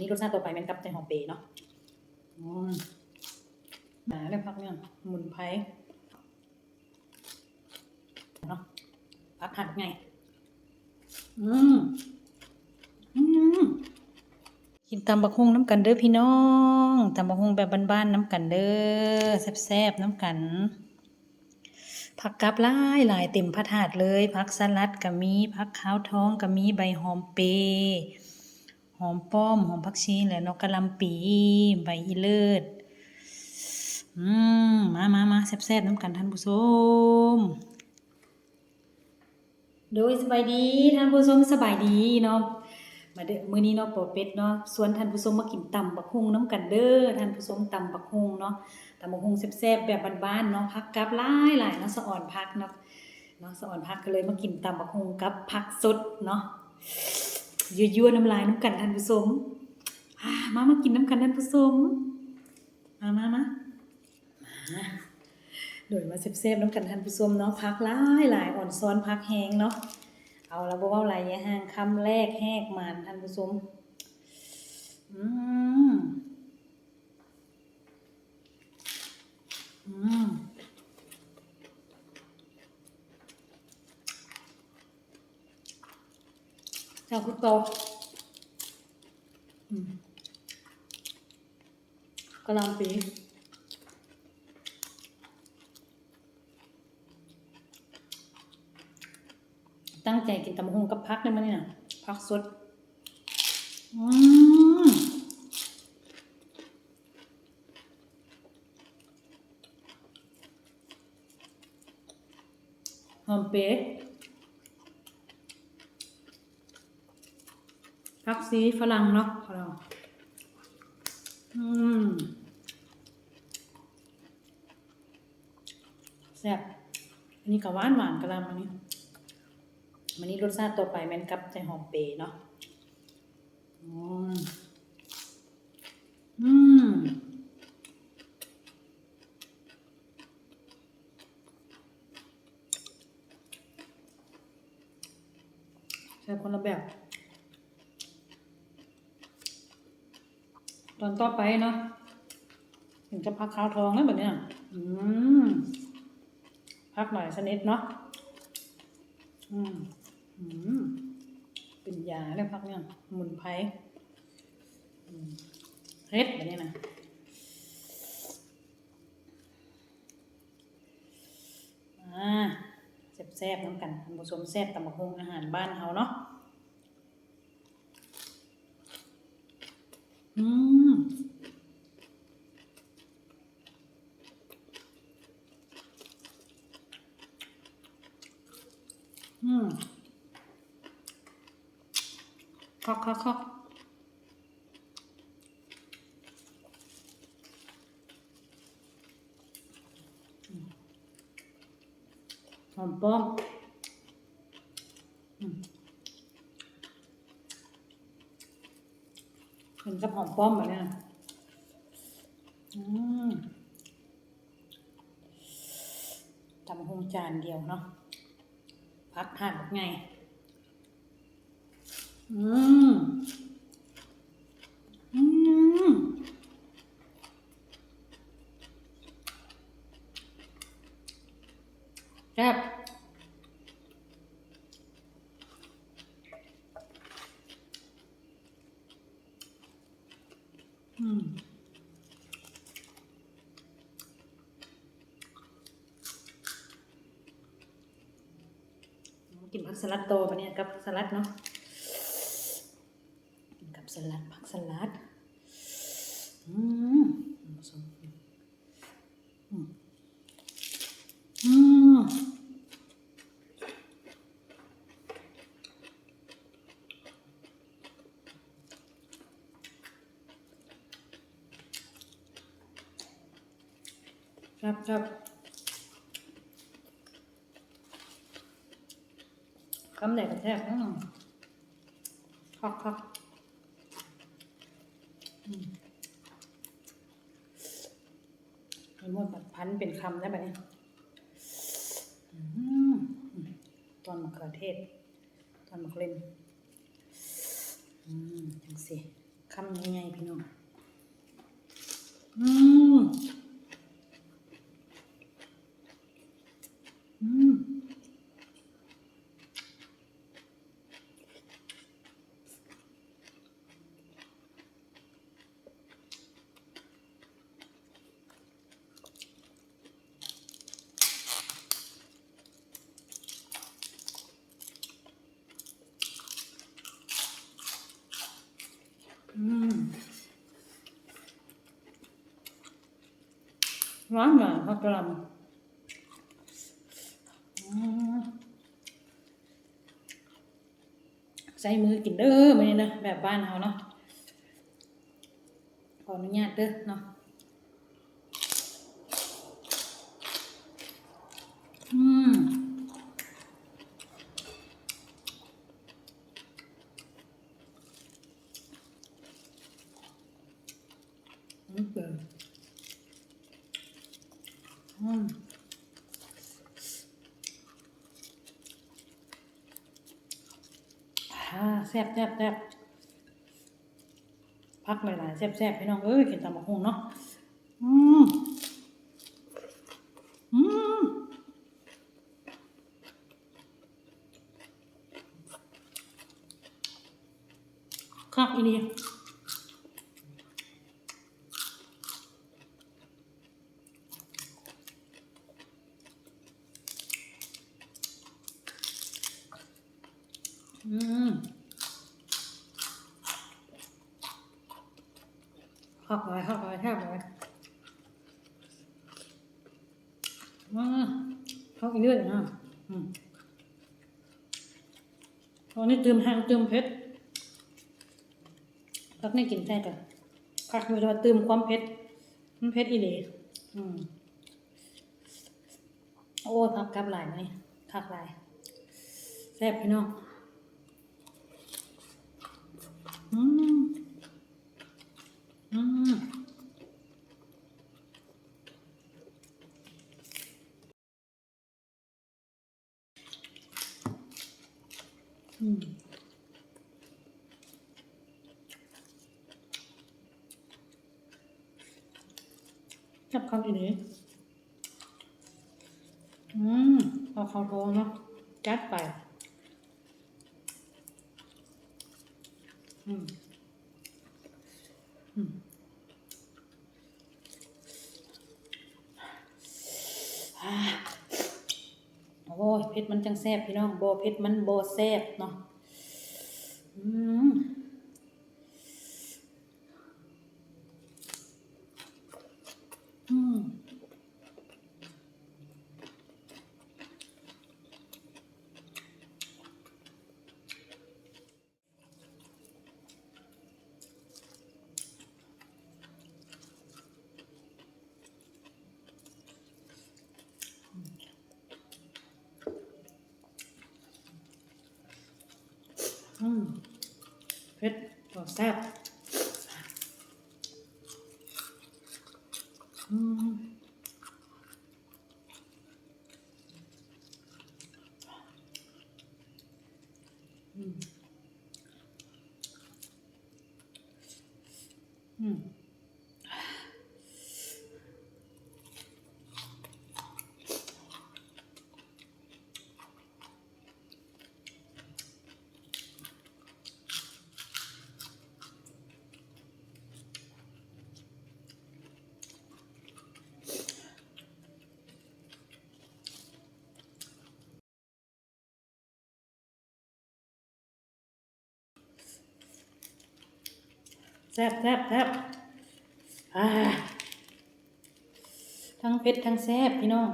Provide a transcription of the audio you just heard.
นี้รสชาติต่อไปเป็นกับใจหอมเปย์เนาะอืมหนาเลยพักเนี่ยสมุนไพรเนาะพักหั่นไงอืมอืมกินตำบักฮุงน้ำกันเด้อพี่น้องตำบักฮุงแบบบ้านๆน้ำกันเด้อแซ่บๆน้ำกัน ผักกับลายหลายเต็มพระถาดเลยผักสลัดก็มีผักขาวท้องก็มีใบหอมเปย์ หอมป้อม หอมผักชีและนกกระลำปีใบอีเลิศอืมมามามาแซ่บๆน้ำกันท่านผู้ชมโดยสบายดีท่านผู้ชมสบายดีเนาะมาเด้อมื้อนี้เนาะปอเป็ดเนาะส่วนท่านผู้ชมมากินตำบักฮุงน้ำกันเด้อท่านผู้ชมตำบักฮุงเนาะตำบักฮุงแซ่บๆแบบบ้านๆเนาะผักกับหลายหลายเนาะสะอ่อนผักเนาะเนาะสะอ่อนผักก็เลยมากินตำบักฮุงกับผักสดเนาะ ยั่วๆน้ำลายน้ำกันท่านผู้ชมมามากินน้ำกันท่านผู้ชมมามามามาโดยมาเซฟๆน้ำกันท่านผู้ชมเนาะพักหลายหลายอ่อนซ้อนพักแห้งเนาะเอาละบ่เว้าลายยาห่างคำแรกแหกมานท่านผู้ชมอืมอืม เจ้าคุกโตอืมกะลำปีตั้งใจกินตำหงกับพักได้มั้ยเนี่ยพักสดอืมหอมเป๊ะพัก ซีฝรั่งเนาะฝรั่งอืมแซ่บอันนี้ก็หวานหวานกระลำอันนี้มันนี้รสชาติต่อไปแมนกับใจหอมเปย์เนาะอืมอืมใช่คนละแบบ ตอนต่อไปเนาะถึงจะพักข้าวทองแล้วแบบเนี้ยอืมพักหน่อยชนิดเนาะอืมอืมเป็นยาเลยพักเนี่ยมุนไพรเฮ็ดแบบนี้นะอ่าแซ่บๆน้ำกันท่านผู้ชมแซ่บตำบักฮงอาหารบ้านเฮาเนาะ อืม อืมคอกคอกคอกหอมป้อมเห็นกับหอมป้อมแบบเนี้ยอืมทำหงจานเดียวเนาะ พักทานไงอืม อืม แซ่บอืม กิ นผักสลัดโตปะเนี่ยกับสลัดเนาะกินกับสลัดผักสลัดอืมอืมอืมครับครับ คำไหนกันแท้อืมคักคักอืมมีหมดแบบพันเป็นคำได้แบบนี้อืมตอนมะเขือเทศ ตอนมะเขือเล่นอืมจังสิคำใหญ่ๆพี่น้อง อืม อืม อืม ร้อนหน่อยผักกะลำอืมใส่มือกินเด้อมาเนี่ยนะแบบบ้านเราเนาะขออนุญาตเด้อเนาะอืมอืม อืมอ่าแซ่บแซ่บแซ่บพักหลายๆแซ่บแซ่บพี่น้องเอ้ยกินตำบักหุ่งเนาะอืมอืมครับอีนี่ อืม เข้าไปเข้าไปแทบเลยมาเขาอีกเรื่อยนะอืมตอนนี้เติมแห้งเติมเผ็ดพักนี่กินได้กันพักอยู่ต่ว่าเติมความเผ็ดมันเผ็ดอีหลีอืมโอ้พักกับหลายไหมพักหลายแซ่บพี่น้อง อืม อืม อืม จับคำอีนี้อืมเอาเขาโทงเนาะจัดไป อืม อืมอ่าโอ้ยเผ็ดมันจังแซ่บพี่น้องโบเผ็ดมันโบแซ่บเนาะ อืม อืม อืม เผ็ดก็แซ่บอืมอืมอืม แซ่บแซ่บแซ่บทั้งเผ็ดทั้งแซ่บพี่น้อง